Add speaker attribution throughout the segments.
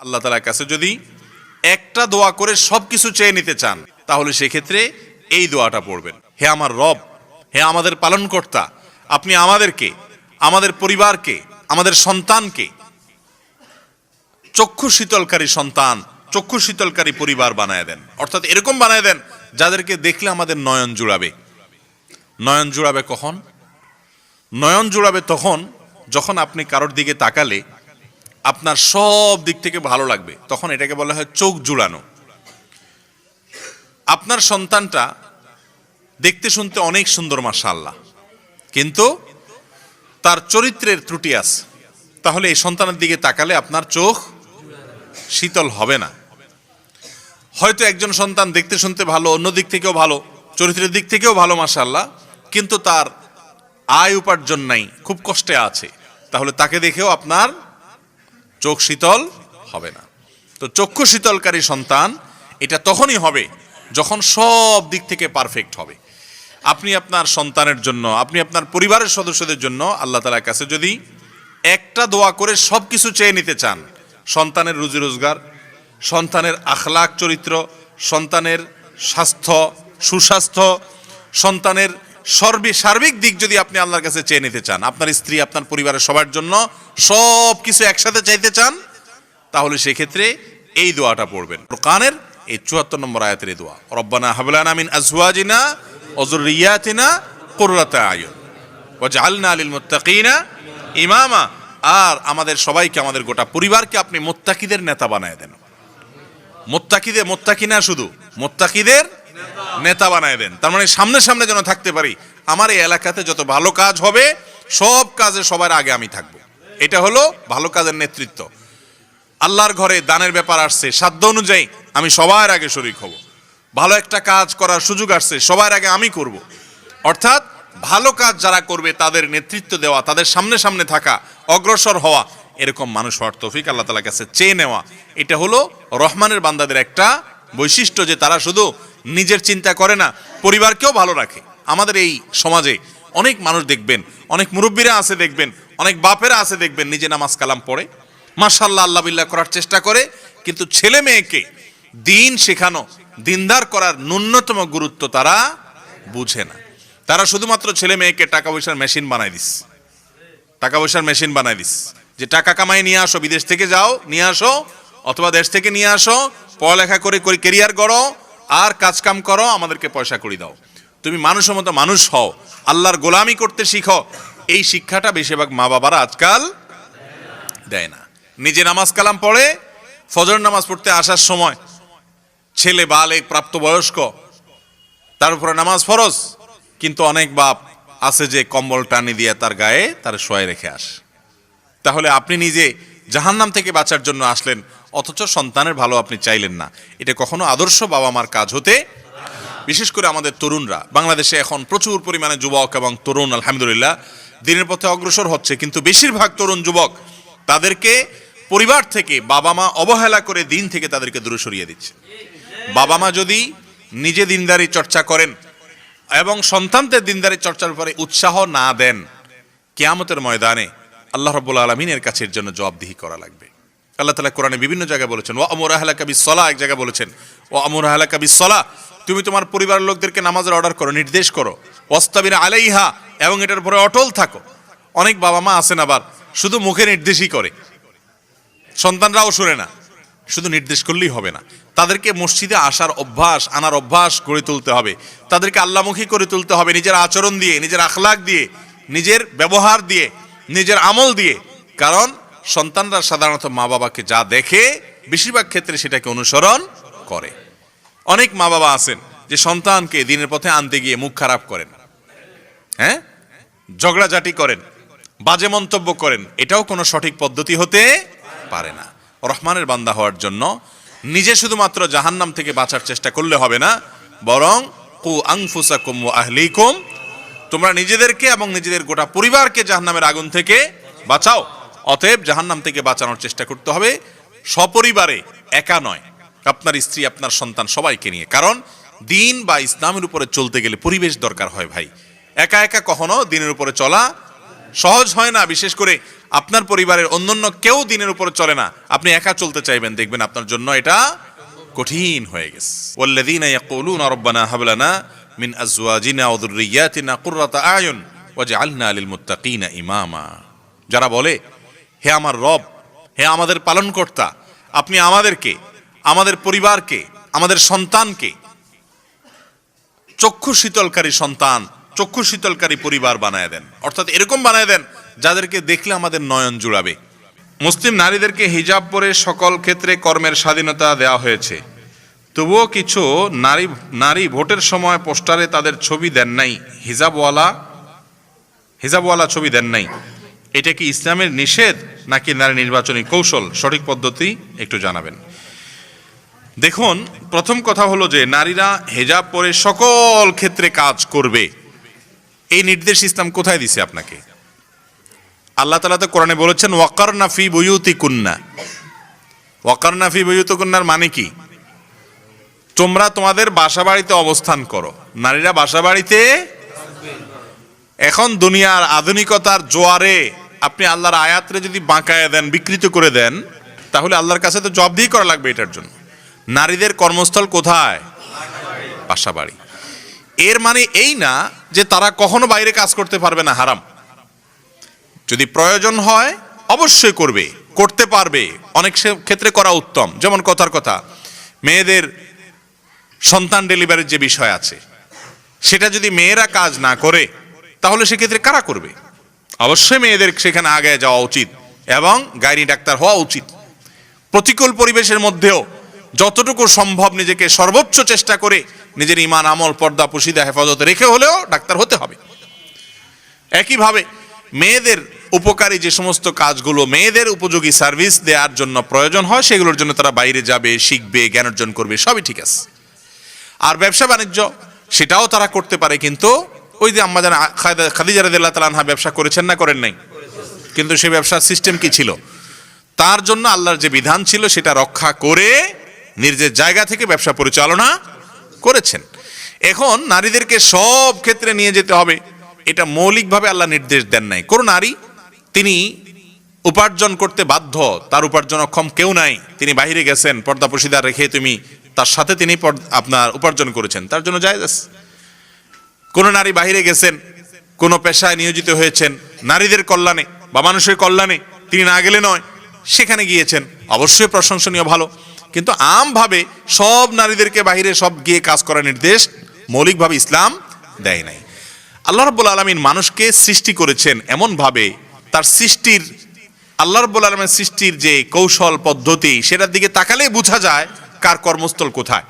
Speaker 1: আল্লাহ তালার কাছে যদি একটা দোয়া করে সব কিছু চেয়ে নিতে চান, তাহলে সেক্ষেত্রে এই দোয়াটা পড়বেন। হে আমার রব, হে আমাদের পালনকর্তা, আপনি আমাদেরকে, আমাদের পরিবারকে, আমাদের সন্তানকে, চক্ষু শীতলকারী সন্তান, চক্ষু শীতলকারী পরিবার বানায় দেন। অর্থাৎ এরকম বানায় দেন যাদেরকে দেখলে আমাদের নয়ন জুড়াবে। নয়ন জুড়াবে কখন? নয়ন জুড়াবে তখন যখন আপনি কারোর দিকে তাকালে আপনার সব দিক থেকে ভালো লাগবে। তখন এটাকে বলা হয় চোখ জুড়ানো। আপনার সন্তানটা দেখতে শুনতে অনেক সুন্দর, মাশাআল্লাহ। কিন্তু তার চরিত্রের ত্রুটি আছে। তাহলে এই সন্তানের দিকে তাকালে আপনার চোখ শীতল হবে না। হয়তো একজন সন্তান দেখতে শুনতে ভালো, অন্য দিক থেকেও ভালো, চরিত্রের দিক থেকেও ভালো, মাশাআল্লাহ। কিন্তু তার আয় উপার্জন নাই, খুব কষ্টে আছে। তাহলে তাকে দেখেও আপনার চোখ শীতল হবে না। তো চক্ষু শীতলকারী সন্তান, এটা তখনই হবে যখন সব দিক থেকে পারফেক্ট হবে। আপনি আপনার সন্তানের জন্য, আপনি আপনার পরিবারের সদস্যদের জন্য আল্লাহ তালার কাছে যদি একটা দোয়া করে সব কিছু চেয়ে নিতে চান, সন্তানের রুজি রোজগার, সন্তানের আখলাক চরিত্র, সন্তানের স্বাস্থ্য, সুস্বাস্থ্য, সন্তানের সর্বে সার্বিক দিক যদি আপনি আল্লাহর কাছে চেয়ে নিতে চান, আপনার স্ত্রী, আপনার পরিবারের সবার জন্য সব কিছু একসাথে চাইতে চান, তাহলে সেক্ষেত্রে এই দোয়াটা পড়বেন। কানের এই চুয়াত্তর নম্বর আয়াতের এই দোয়া, রব্বানা হাবলানা মিন আজওয়াজিনা অজুরিয়াতিনা কুররাতা আয়ুন ওয়াজআলনা লিল মুত্তাকিনা ইমামা। আর আমাদের সবাইকে, আমাদের গোটা পরিবারকে আপনি মোত্তাকিদের নেতা বানায় দেন। মোত্তাকিদের মোত্তাকি না শুধু, মোত্তাকিদের নেতা বানায় দেন তার মানে সামনে সামনে যেন থাকতে পারি। আমার এই এলাকাতে যত ভালো কাজ হবে, সব কাজে সবার আগে আমি থাকব। এটা হলো ভালো কাজের নেতৃত্ব। আল্লাহর ঘরে দানের ব্যাপার আসছে, সাধ্য অনুযায়ী আমি সবার আগে শরিক হব। ভালো একটা কাজ করার সুযোগ আসছে, সবার আগে আমি করব। অর্থাৎ ভালো কাজ যারা করবে, তাদের নেতৃত্ব দেওয়া, তাদের সামনে সামনে থাকা, অগ্রসর হওয়া, এরকম মানুষ হওয়ার তৌফিক আল্লাহ তালার কাছে চেয়ে নেওয়া, এটা হলো রহমানের বান্দাদের একটা বৈশিষ্ট্য যে তারা শুধু নিজের চিন্তা করে না, পরিবারকেও ভালো রাখে। আমাদের এই সমাজে অনেক মানুষ দেখবেন, অনেক মুরব্বীরা আছে দেখবেন, অনেক বাপেরা আছে দেখবেন, নিজে নামাজ কালাম পড়ে। মাশাল্লাহ আল্লাহ বিল্লাহ করার চেষ্টা করে, কিন্তু ছেলে মেয়েকে দিন শেখানো, দিনদার করার ন্যূনতম গুরুত্ব তারা বুঝে না। তারা শুধুমাত্র ছেলে মেয়েকে টাকা পয়সার মেশিন বানাই দিস। টাকা পয়সার মেশিন বানাই দিস। যে টাকা কামাই নিয়ে আসো, বিদেশ থেকে যাও, নিয়ে আসো, অথবা দেশ থেকে নিয়ে আসো, পড়ালেখা করে করে কেরিয়ার করো আর কাজ কাম করো, আমাদেরকে পয়সা করে দাও। তুমি মানুষের মতো মানুষ হও, আল্লাহর গোলামি করতে শিখো। এই শিক্ষাটা বেশিরভাগ মা বাবারা আজকাল দেয় না। নিজে নামাজ কালাম পড়ে ফজর নামাজ পড়তে আসার সময় ছেলে, বালেক, প্রাপ্তবয়স্ক, তার উপরে নামাজ ফরজ, কিন্তু অনেক বাপ আছে যে কম্বল টানি দিয়ে তার গায়ে তার শোয় রেখে আস। তাহলে আপনি নিজে জাহান্নাম থেকে বাঁচার জন্য আসলেন অথচ সন্তানের ভালো আপনি চাইলেন না। এটা কখনো আদর্শ বাবা মার কাজ হতে বিশেষ করে আমাদের তরুণরা। বাংলাদেশে এখন প্রচুর পরিমাণে যুবক এবং তরুণ, আলহামদুলিল্লাহ, দিনের পথে অগ্রসর হচ্ছে। কিন্তু বেশিরভাগ তরুণ যুবক তাদেরকে পরিবার থেকে বাবা মা অবহেলা করে দিন থেকে তাদেরকে দূরে সরিয়ে দিচ্ছে। বাবা মা যদি নিজে দিনদারি চর্চা করেন এবং সন্তানদের দিনদারি চর্চার উপরে উৎসাহ না দেন, কেয়ামতের ময়দানে আল্লাহ রব্বুল আলমিনের কাছে এর জন্য জবাবদিহি করা লাগবে। আল্লাহ তালা কোরআনে বিভিন্ন জায়গায় বলেছেন ও আমর আহলা কবি সলা এক জায়গায় বলেছেন ও আমর আহলা কবি সলা তুমি তোমার পরিবারের লোকদেরকে নামাজের অর্ডার করো, নির্দেশ করো ওস্তাবিনা আলাইহা এবং এটার উপরে অটল থাকো। অনেক বাবা মা আছেন আবার, শুধু মুখে নির্দেশই করে। সন্তানরাও শুনে না, শুধু নির্দেশ করলেই হবে না। তাদেরকে মসজিদে আসার অভ্যাস, আনার অভ্যাস গড়ে তুলতে হবে। তাদেরকে আল্লামুখী করে তুলতে হবে, নিজের আচরণ দিয়ে, নিজের আখলাক দিয়ে, নিজের ব্যবহার দিয়ে, নিজের আমল দিয়ে। কারণ সন্তানরা সাধারণত মা বাবাকে যা দেখে, বেশিরভাগ ক্ষেত্রে সেটাকে অনুসরণ করে। অনেক মা বাবা আছেন যে সন্তানকে দিনের পথে আনতে গিয়ে মুখ খারাপ করেন। হ্যাঁ? ঝগড়াঝাটি করেন, বাজে মন্তব্য করেন, এটাও কোনো সঠিক পদ্ধতি হতে পারে না। রহমানের বান্দা হওয়ার জন্য নিজে শুধুমাত্র জাহান্নাম থেকে বাঁচার চেষ্টা করলে হবে না, বরং কু আংফুসাকুম আহলিকুম, তোমরা নিজেদেরকে এবং নিজেদের গোটা পরিবারকে জাহান্নামের আগুন থেকে বাঁচাও। অতএব জাহান্নাম থেকে বাঁচানোর চেষ্টা করতে হবে। সপরিবারে একা নয়। আপনার স্ত্রী, আপনার সন্তান সবাইকে নিয়ে। কারণ দিন বা ইসলামের উপরে চলতে গেলে পরিবেশ দরকার হয় ভাই। একা একা কখনো দিনের উপরে চলা সহজ হয় না। বিশেষ করে আপনার পরিবারের অন্যান্য কেউ দিনের উপরে চলে না। আপনি একা চলতে চাইবেন। দেখবেন আপনার জন্য এটা কঠিন হয়ে গেছে। যারা বলে হে আমার রব, হে আমাদের পালনকর্তা, আপনি আমাদেরকে, আমাদের পরিবারকে, আমাদের সন্তানকে চক্ষু শীতলকারী সন্তান, চক্ষু শীতলকারী পরিবার বানায় দেন। অর্থাৎ এরকম বানায় দেন যাদেরকে দেখলে আমাদের নয়ন জুড়াবে। মুসলিম নারীদেরকে হিজাব পরে সকল ক্ষেত্রে কর্মের স্বাধীনতা দেওয়া হয়েছে। তবুও কিছু নারী নারী ভোটের সময় পোস্টারে তাদের ছবি দেন নাই, হিজাবওয়ালা হিজাবওয়ালা ছবি দেন নাই। এটা কি ইসলামের নিষেধ? নাকি নারী নির্বাচনী কৌশল, সঠিক পদ্ধতি একটু জানাবেন। দেখুন, প্রথম কথা হলো যে নারীরা হেজাব পরে সকল ক্ষেত্রে কাজ করবে। এই নির্দেশ ইসলাম কোথায় দিছে আপনাকে? আল্লাহ তালা তো কোরআনে বলেছেন ওয়াকার নাফি বইউতি কুন্না ওয়াকার নাফি বইউতি কুন্নার মানে কি? তোমরা তোমাদের বাসা বাড়িতে অবস্থান করো। নারীরা বাসা বাড়িতে এখন দুনিয়ার আধুনিকতার জোয়ারে আপনি আল্লাহর আয়াতরে যদি বাঁকায় দেন, বিকৃত করে দেন, তাহলে আল্লাহর কাছে তো জবাবদিহি করা লাগবে এটার জন্য। নারীদের কর্মস্থল কোথায়? বাসা বাড়ি এর মানে এই না যে তারা কখনো বাইরে কাজ করতে পারবে না, হারাম। যদি প্রয়োজন হয়, অবশ্যই করবে, করতে পারবে। অনেক ক্ষেত্রে করা উত্তম, যেমন কথার কথা, মেয়েদের সন্তান ডেলিভারির যে বিষয় আছে, সেটা যদি মেয়েরা কাজ না করে, তাহলে সেক্ষেত্রে কারা করবে? অবশ্যই মেয়েদের সেখানে আগে যাওয়া উচিত এবং গাইনি ডাক্তার হওয়া উচিত। প্রতিকূল পরিবেশের মধ্যেও যতটুকু সম্ভব নিজেকে সর্বোচ্চ চেষ্টা করে নিজের ইমান আমল, পর্দা, পুশিদা হেফাজতে রেখে হলেও ডাক্তার হতে হবে। একইভাবে মেয়েদের উপকারী যে সমস্ত কাজগুলো মেয়েদের উপযোগী সার্ভিস দেওয়ার জন্য প্রয়োজন হয়, সেগুলোর জন্য তারা বাইরে যাবে, শিখবে, জ্ঞান অর্জন করবে, সবই ঠিক আছে। আর ব্যবসা বাণিজ্য সেটাও তারা করতে পারে, কিন্তু ওই যে আম্মা জানা খাদিজা তাআলা আনহা ব্যবসা করেছেন না করেন নাই? কিন্তু সেই ব্যবসার সিস্টেম কি ছিল? তার জন্য আল্লাহর যে বিধান ছিল, সেটা রক্ষা করে নিজের জায়গা থেকে ব্যবসা পরিচালনা করেছেন। এখন নারীদেরকে সব ক্ষেত্রে নিয়ে যেতে হবে। এটা মৌলিকভাবে আল্লাহ নির্দেশ দেন নাই। কোনো নারী, তিনি উপার্জন করতে বাধ্য, তার উপার্জন অক্ষম কেউ নাই। তিনি বাইরে গেছেন পর্দা পশিদার রেখে তুমি তার সাথে তিনি আপনার উপার্জন করেছেন। তার জন্য জায়েজ আছে। কোনো নারী বাইরে গেছেন, কোনো পেশায় নিয়োজিত হয়েছেন, নারীদের কল্যাণে বা মানুষের কল্যাণে তিনি না গেলে নয়, সেখানে গিয়েছেন। অবশ্যই প্রশংসনীয়, ভালো। কিন্তু আমভাবে সব নারীদেরকে বাইরে সব গিয়ে কাজ করার নির্দেশ মৌলিকভাবে ইসলাম দেয় নাই। আল্লাহ রাব্বুল আলমিন মানুষকে সৃষ্টি করেছেন এমনভাবে তার সৃষ্টির, আল্লাহ রাব্বুল আলমের সৃষ্টির যে কৌশল, পদ্ধতি, সেটার দিকে তাকালে বোঝা যায় কার কর্মস্থল কোথায়।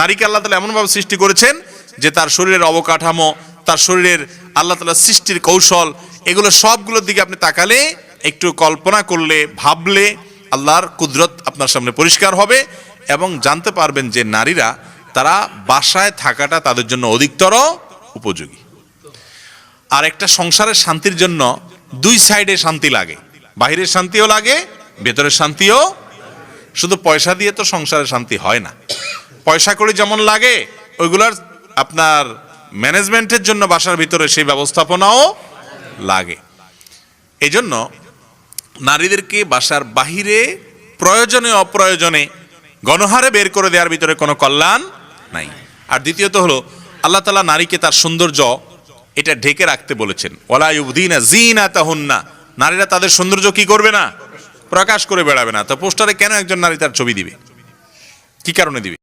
Speaker 1: নারীকে আল্লাহ তালা এমনভাবে সৃষ্টি করেছেন যে তার শরীরের অবকাঠামো, তার শরীরের আল্লাহ তালা সৃষ্টির কৌশল, এগুলো সবগুলোর দিকে আপনি তাকালে, একটু কল্পনা করলে, ভাবলে আল্লাহর কুদরত আপনার সামনে পরিষ্কার হবে এবং জানতে পারবেন যে নারীরা, তারা বাসায় থাকাটা তাদের জন্য অধিকতর উপযোগী। আর একটা সংসারের শান্তির জন্য দুই সাইডে শান্তি লাগে। বাহিরের শান্তিও লাগে, ভেতরের শান্তিও। শুধু পয়সা দিয়ে তো সংসারে শান্তি হয় না। পয়সা করে যেমন লাগে, ওইগুলার আপনার ম্যানেজমেন্টের জন্য বাসার ভিতরে সেই ব্যবস্থাপনাও লাগে। এই জন্য নারীদেরকে বাসার বাহিরে প্রয়োজনে অপ্রয়োজনে গণহারে বের করে দেওয়ার ভিতরে কোনো কল্যাণ নাই। আর দ্বিতীয়ত হলো, আল্লাহ তালা নারীকে তার সৌন্দর্য এটা ঢেকে রাখতে বলেছেন। ওলা ইউবদিনা জিনা তাহুন্না নারীরা তাদের সৌন্দর্য কি করবে না? প্রকাশ করে বেড়াবে না। তো পোস্টারে কেন একজন নারী তার ছবি দিবে? কি কারণে দিবে?